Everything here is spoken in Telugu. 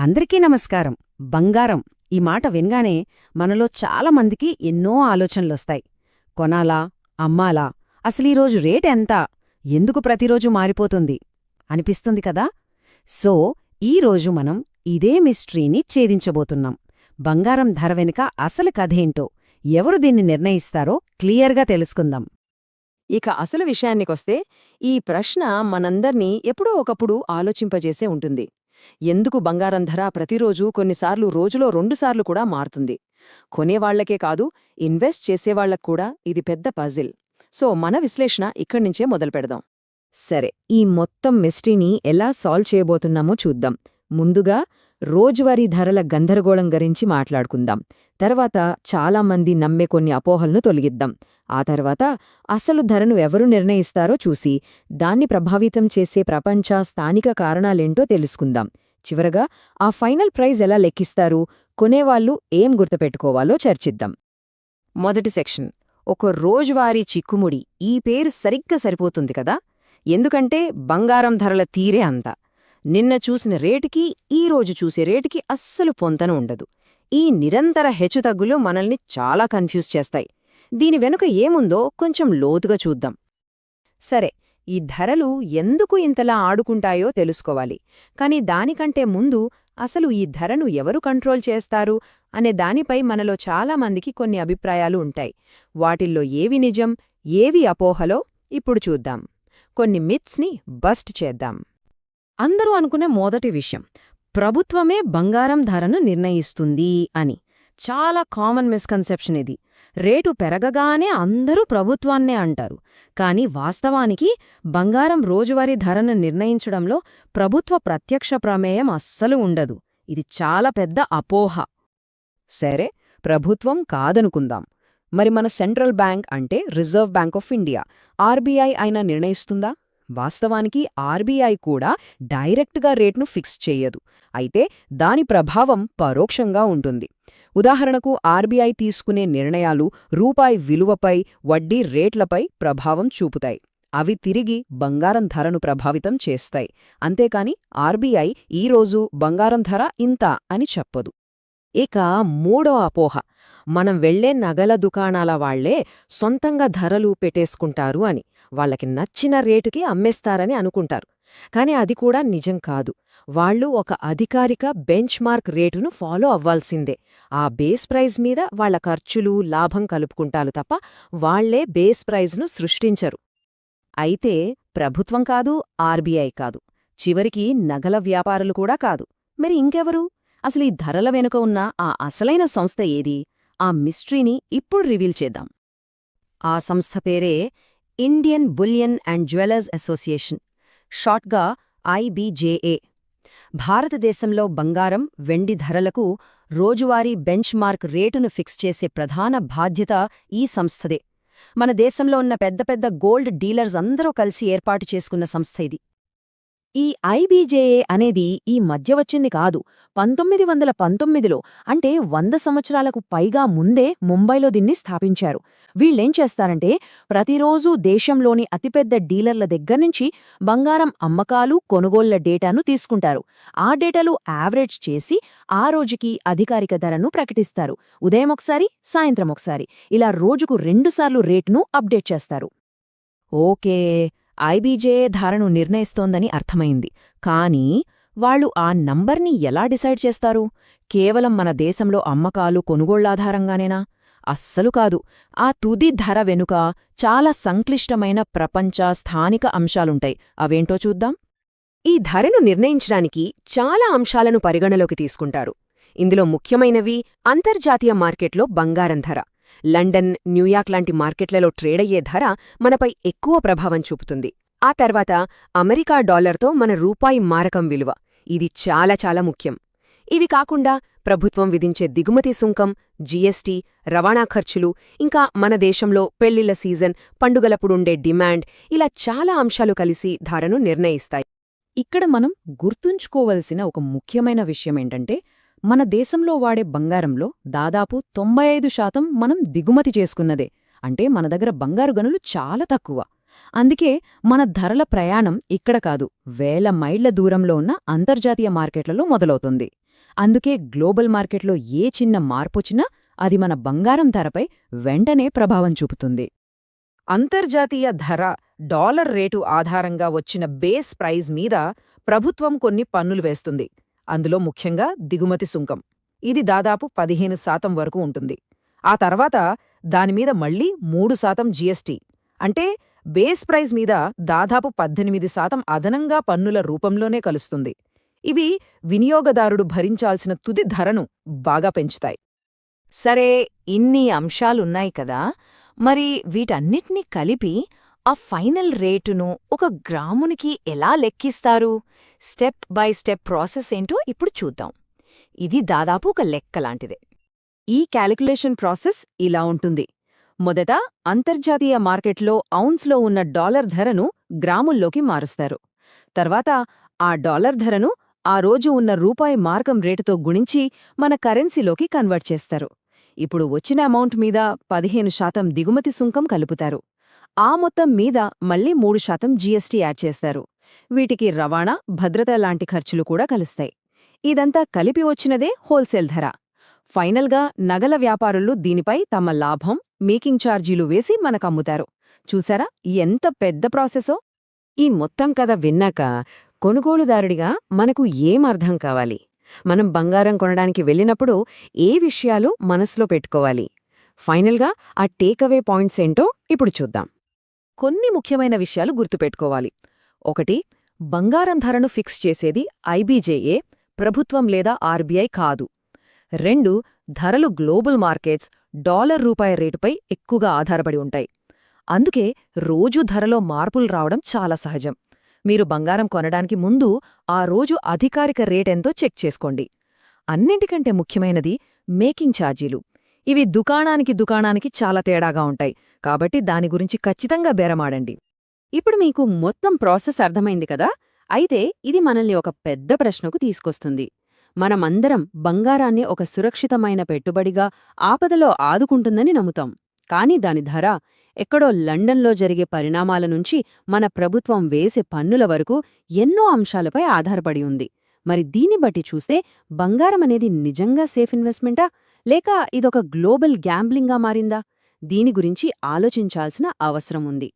అందరికీ నమస్కారం. బంగారం ఈ మాట వినగానే మనలో చాలా మందికి ఎన్నో ఆలోచనలొస్తాయి. కొనాలా? అమ్మాలా? అసలీరోజు రేట్ ఎంత? ఎందుకు ప్రతిరోజు మారిపోతుంది? అనిపిస్తుంది కదా? సో ఈరోజు మనం ఇదే మిస్ట్రీని ఛేదించబోతున్నాం. బంగారం ధర వెనుక అసలు కథేంటో ఎవరు దీన్ని నిర్ణయిస్తారో క్లియర్గా తెలుసుకుందాం. ఇక అసలు విషయానికొస్తే ఈ ప్రశ్న మనందర్నీ ఎప్పుడో ఒకప్పుడు ఆలోచింపజేసే ఉంటుంది. ఎందుకు బంగారం ధర ప్రతిరోజూ కొన్నిసార్లు రోజులో రెండుసార్లు కూడా మారుతుంది. కొనేవాళ్ళకే కాదు ఇన్వెస్ట్ చేసేవాళ్ళకు కూడా ఇది పెద్ద పజిల్. సో మన విశ్లేషణ ఇక్కడ్నించే మొదలుపెడదాం. సరే ఈ మొత్తం మిస్టరీని ఎలా సాల్వ్ చేయబోతున్నామో చూద్దాం. ముందుగా రోజువారీ ధరల గందరగోళం గురించి మాట్లాడుకుందాం. తర్వాత చాలామంది నమ్మే కొన్ని అపోహలను తొలగిద్దాం. ఆ తర్వాత అసలు ధరను ఎవరు నిర్ణయిస్తారో చూసి దాన్ని ప్రభావితం చేసే ప్రపంచ స్థానిక కారణాలేంటో తెలుసుకుందాం. చివరగా ఆ ఫైనల్ ప్రైజ్ ఎలా లెక్కిస్తారు కొనేవాళ్ళు ఏం గుర్తుపెట్టుకోవాలో చర్చిద్దాం. మొదటి సెక్షన్. ఒక రోజువారీ చిక్కుముడి ఈ పేరు సరిగ్గా సరిపోతుంది కదా? ఎందుకంటే బంగారం ధరల తీరే అంతా. నిన్న చూసిన రేటుకి ఈ రోజు చూసే రేటుకి అస్సలు పొంతన ఉండదు. ఈ నిరంతర హెచ్చుతగ్గులు మనల్ని చాలా కన్ఫ్యూజ్ చేస్తాయి. దీని వెనుక ఏముందో కొంచెం లోతుగా చూద్దాం. సరే ఈ ధరలు ఎందుకు ఇంతలా ఆడుకుంటాయో తెలుసుకోవాలి. కాని దానికంటే ముందు అసలు ఈ ధరను ఎవరు కంట్రోల్ చేస్తారు అనే దానిపై మనలో చాలామందికి కొన్ని అభిప్రాయాలు ఉంటాయి. వాటిల్లో ఏవి నిజం ఏవి అపోహలో ఇప్పుడు చూద్దాం. కొన్ని మిత్స్ని బస్ట్ చేద్దాం. అందరూ అనుకునే మొదటి విషయం ప్రభుత్వమే బంగారం ధరను నిర్ణయిస్తుంది అని. చాలా కామన్ మిస్కన్సెప్షన్ ఇది. రేటు పెరగగానే అందరూ ప్రభుత్వాన్నే అంటారు. కాని వాస్తవానికి బంగారం రోజువారీ ధరను నిర్ణయించడంలో ప్రభుత్వ ప్రత్యక్ష ప్రమేయం అస్సలు ఉండదు. ఇది చాలా పెద్ద అపోహ. సరే ప్రభుత్వం కాదనుకుందాం. మరి మన సెంట్రల్ బ్యాంక్ అంటే reserve bank of India RBI అయినా నిర్ణయిస్తుందా? వాస్తవానికి ఆర్బీఐ కూడా డైరెక్ట్గా రేట్ను ఫిక్స్ చేయదు. అయితే దాని ప్రభావం పరోక్షంగా ఉంటుంది. ఉదాహరణకు ఆర్బీఐ తీసుకునే నిర్ణయాలు రూపాయి విలువపై వడ్డీ రేట్లపై ప్రభావం చూపుతాయి. అవి తిరిగి బంగారం ధరను ప్రభావితం చేస్తాయి. అంతేకాని ఆర్బీఐ ఈరోజు బంగారం ధర ఇంత అని చెప్పదు. ఇక మూడో అపోహ. మనం వెళ్ళే నగల దుకాణాల వాళ్ళే సొంతంగా ధరలు పెట్టేసుకుంటారు అని. వాళ్ళకి నచ్చిన రేటుకి అమ్మేస్తారని అనుకుంటారు. కాని అది కూడా నిజం కాదు. వాళ్ళు ఒక అధికారిక బెంచ్ మార్క్ రేటును ఫాలో అవ్వాల్సిందే. ఆ బేస్ ప్రైజ్ మీద వాళ్ళ ఖర్చులు లాభం కలుపుకుంటారు తప్ప వాళ్ళే బేస్ ప్రైజ్ను సృష్టించరు. అయితే ప్రభుత్వం కాదు ఆర్బీఐ కాదు. చివరికి నగల వ్యాపారులు కూడా కాదు. మరి ఇంకెవరు? అసలు ఈ ధరల వెనుక ఉన్న ఆ అసలైన సంస్థ ఏది? ఆ మిస్ట్రీని ఇప్పుడు రివీల్ చేద్దాం. ఆ సంస్థ పేరే Indian bullion and jewellers association షార్ట్గా ఐబీజేఏ. భారతదేశంలో బంగారం వెండి ధరలకు రోజువారీ బెంచ్ మార్క్ రేటును ఫిక్స్ చేసే ప్రధాన బాధ్యత ఈ సంస్థదే. మన దేశంలో ఉన్న పెద్ద పెద్ద గోల్డ్ డీలర్స్ అందరూ కలిసి ఏర్పాటు చేసుకున్న సంస్థ ఇది. ఈ ఐబీజేఏ అనేది ఈ మధ్య వచ్చింది కాదు. పంతొమ్మిది వందల పంతొమ్మిదిలో అంటే వంద సంవత్సరాలకు పైగా ముందే ముంబైలో దీన్ని స్థాపించారు. వీళ్ళేం చేస్తారంటే ప్రతిరోజూ దేశంలోని అతిపెద్ద డీలర్ల దగ్గర్నుంచి బంగారం అమ్మకాలు కొనుగోళ్ళ డేటాను తీసుకుంటారు. ఆ డేటాలు యావరేజ్ చేసి ఆ రోజుకి అధికారిక ధరను ప్రకటిస్తారు. ఉదయం ఒకసారి సాయంత్రం ఒకసారి. ఇలా రోజుకు రెండుసార్లు రేటును అప్డేట్ చేస్తారు. ఓకే. ఐబీజేఏ ధారను నిర్ణయిస్తోందని అర్థమైంది. కానీ వాళ్ళు ఆ నంబర్ని ఎలా డిసైడ్ చేస్తారు? కేవలం మన దేశంలో అమ్మకాలు కొనుగోళ్ళాధారంగానేనా? అస్సలు కాదు. ఆ తుది ధర వెనుక చాలా సంక్లిష్టమైన ప్రపంచ స్థానిక అంశాలుంటాయి. అవేంటో చూద్దాం. ఈ ధరను నిర్ణయించడానికి చాలా అంశాలను పరిగణలోకి తీసుకుంటారు. ఇందులో ముఖ్యమైనవి అంతర్జాతీయ మార్కెట్లో బంగారం ధర. లండన్ న్యూయార్క్ లాంటి మార్కెట్లలో ట్రేడయ్యే ధర మనపై ఎక్కువ ప్రభావం చూపుతుంది. ఆ తర్వాత అమెరికా డాలర్తో మన రూపాయి మారకం విలువ. ఇది చాలా చాలా ముఖ్యం. ఇవి కాకుండా ప్రభుత్వం విధించే దిగుమతి సుంకం జీఎస్టీ రవాణా ఖర్చులు ఇంకా మన దేశంలో పెళ్ళిళ్ళ సీజన్ పండుగలప్పుడుండే డిమాండ్ ఇలా చాలా అంశాలు కలిసి ధరను నిర్ణయిస్తాయి. ఇక్కడ మనం గుర్తుంచుకోవలసిన ఒక ముఖ్యమైన విషయమేంటంటే మన దేశంలో వాడే బంగారంలో దాదాపు తొంభై ఐదు శాతం మనం దిగుమతి చేసుకున్నదే. అంటే మన దగ్గర బంగారు గనులు చాలా తక్కువ. అందుకే మన ధరల ప్రయాణం ఇక్కడ కాదు వేల మైళ్ళ దూరంలో ఉన్న అంతర్జాతీయ మార్కెట్లలో మొదలవుతుంది. అందుకే గ్లోబల్ మార్కెట్లో ఏ చిన్న మార్పొచ్చినా అది మన బంగారం ధరపై వెంటనే ప్రభావం చూపుతుంది. అంతర్జాతీయ ధర డాలర్ రేటు ఆధారంగా వచ్చిన బేస్ ప్రైజ్ మీద ప్రభుత్వం కొన్ని పన్నులు వేస్తుంది. అందులో ముఖ్యంగా దిగుమతి సుంకం. ఇది దాదాపు పదిహేను శాతం వరకు ఉంటుంది. ఆ తర్వాత దానిమీద మళ్ళీ మూడు శాతం జీఎస్టీ. అంటే బేస్ ప్రైజ్ మీద దాదాపు పద్దెనిమిది శాతం అదనంగా పన్నుల రూపంలోనే కలుస్తుంది. ఇవి వినియోగదారుడు భరించాల్సిన తుది ధరను బాగా పెంచుతాయి. సరే ఇన్ని అంశాలున్నాయి కదా. మరి వీటన్నిటినీ కలిపి ఆ ఫైనల్ రేటును ఒక గ్రామునికి ఎలా లెక్కిస్తారు? స్టెప్ బై స్టెప్ ప్రాసెస్ ఏంటో ఇప్పుడు చూద్దాం. ఇది దాదాపు ఒక లెక్క లాంటిదే. ఈ క్యాలిక్యులేషన్ ప్రాసెస్ ఇలా ఉంటుంది. మొదట అంతర్జాతీయ మార్కెట్లో ఔన్స్లో ఉన్న డాలర్ ధరను గ్రాముల్లోకి మారుస్తారు. తర్వాత ఆ డాలర్ ధరను ఆ రోజు ఉన్న రూపాయి మార్కం రేటుతో గుణించి మన కరెన్సీలోకి కన్వర్ట్ చేస్తారు. ఇప్పుడు వచ్చిన అమౌంట్ మీద పదిహేను శాతం దిగుమతి సుంకం కలుపుతారు. ఆ మొత్తం మీద మళ్ళీ మూడు శాతం జీఎస్టీ యాడ్ చేస్తారు. వీటికి రవాణా భద్రత లాంటి ఖర్చులు కూడా కలుస్తాయి. ఇదంతా కలిపి వచ్చినదే హోల్సేల్ ధర. ఫైనల్గా నగల వ్యాపారులు దీనిపై తమ లాభం మేకింగ్ ఛార్జీలు వేసి మనకమ్ముతారు. చూసారా ఎంత పెద్ద ప్రాసెసో? ఈ మొత్తం కథ విన్నాక కొనుగోలుదారుడిగా మనకు ఏం అర్థం కావాలి? మనం బంగారం కొనడానికి వెళ్ళినప్పుడు ఏ విషయాలు మనసులో పెట్టుకోవాలి? ఫైనల్గా ఆ టేక్అవే పాయింట్స్ ఏంటో ఇప్పుడు చూద్దాం. కొన్ని ముఖ్యమైన విషయాలు గుర్తుపెట్టుకోవాలి. ఒకటి బంగారం ధరను ఫిక్స్ చేసేది ఐబీజేఏ ప్రభుత్వం లేదా ఆర్బీఐ కాదు. రెండు ధరలు గ్లోబల్ మార్కెట్స్ డాలర్ రూపాయి రేటుపై ఎక్కువగా ఆధారపడి ఉంటాయి. అందుకే రోజు ధరలో మార్పులు రావడం చాలా సహజం. మీరు బంగారం కొనడానికి ముందు ఆ రోజు అధికారిక రేటెంతో చెక్ చేసుకోండి. అన్నింటికంటే ముఖ్యమైనది మేకింగ్ ఛార్జీలు. ఇవి దుకాణానికి దుకాణానికి చాలా తేడాగా ఉంటాయి. కాబట్టి దాని గురించి ఖచ్చితంగా బేరమాడండి. ఇప్పుడు మీకు మొత్తం ప్రాసెస్ అర్థమైంది కదా? అయితే ఇది మనల్ని ఒక పెద్ద ప్రశ్నకు తీసుకొస్తుంది. మనమందరం బంగారాన్ని ఒక సురక్షితమైన పెట్టుబడిగా ఆపదలో ఆదుకుంటుందని నమ్ముతాం. కాని దాని ధర ఎక్కడో లండన్లో జరిగే పరిణామాల నుంచి మన ప్రభుత్వం వేసే పన్నుల వరకు ఎన్నో అంశాలపై ఆధారపడి ఉంది. మరి దీన్ని బట్టి చూస్తే బంగారం అనేది నిజంగా సేఫ్ ఇన్వెస్ట్మెంటా? లేక ఇదొక గ్లోబల్ గ్యాంబ్లింగ్గా మారిందా? దీని గురించి ఆలోచించాల్సిన అవసరం ఉంది.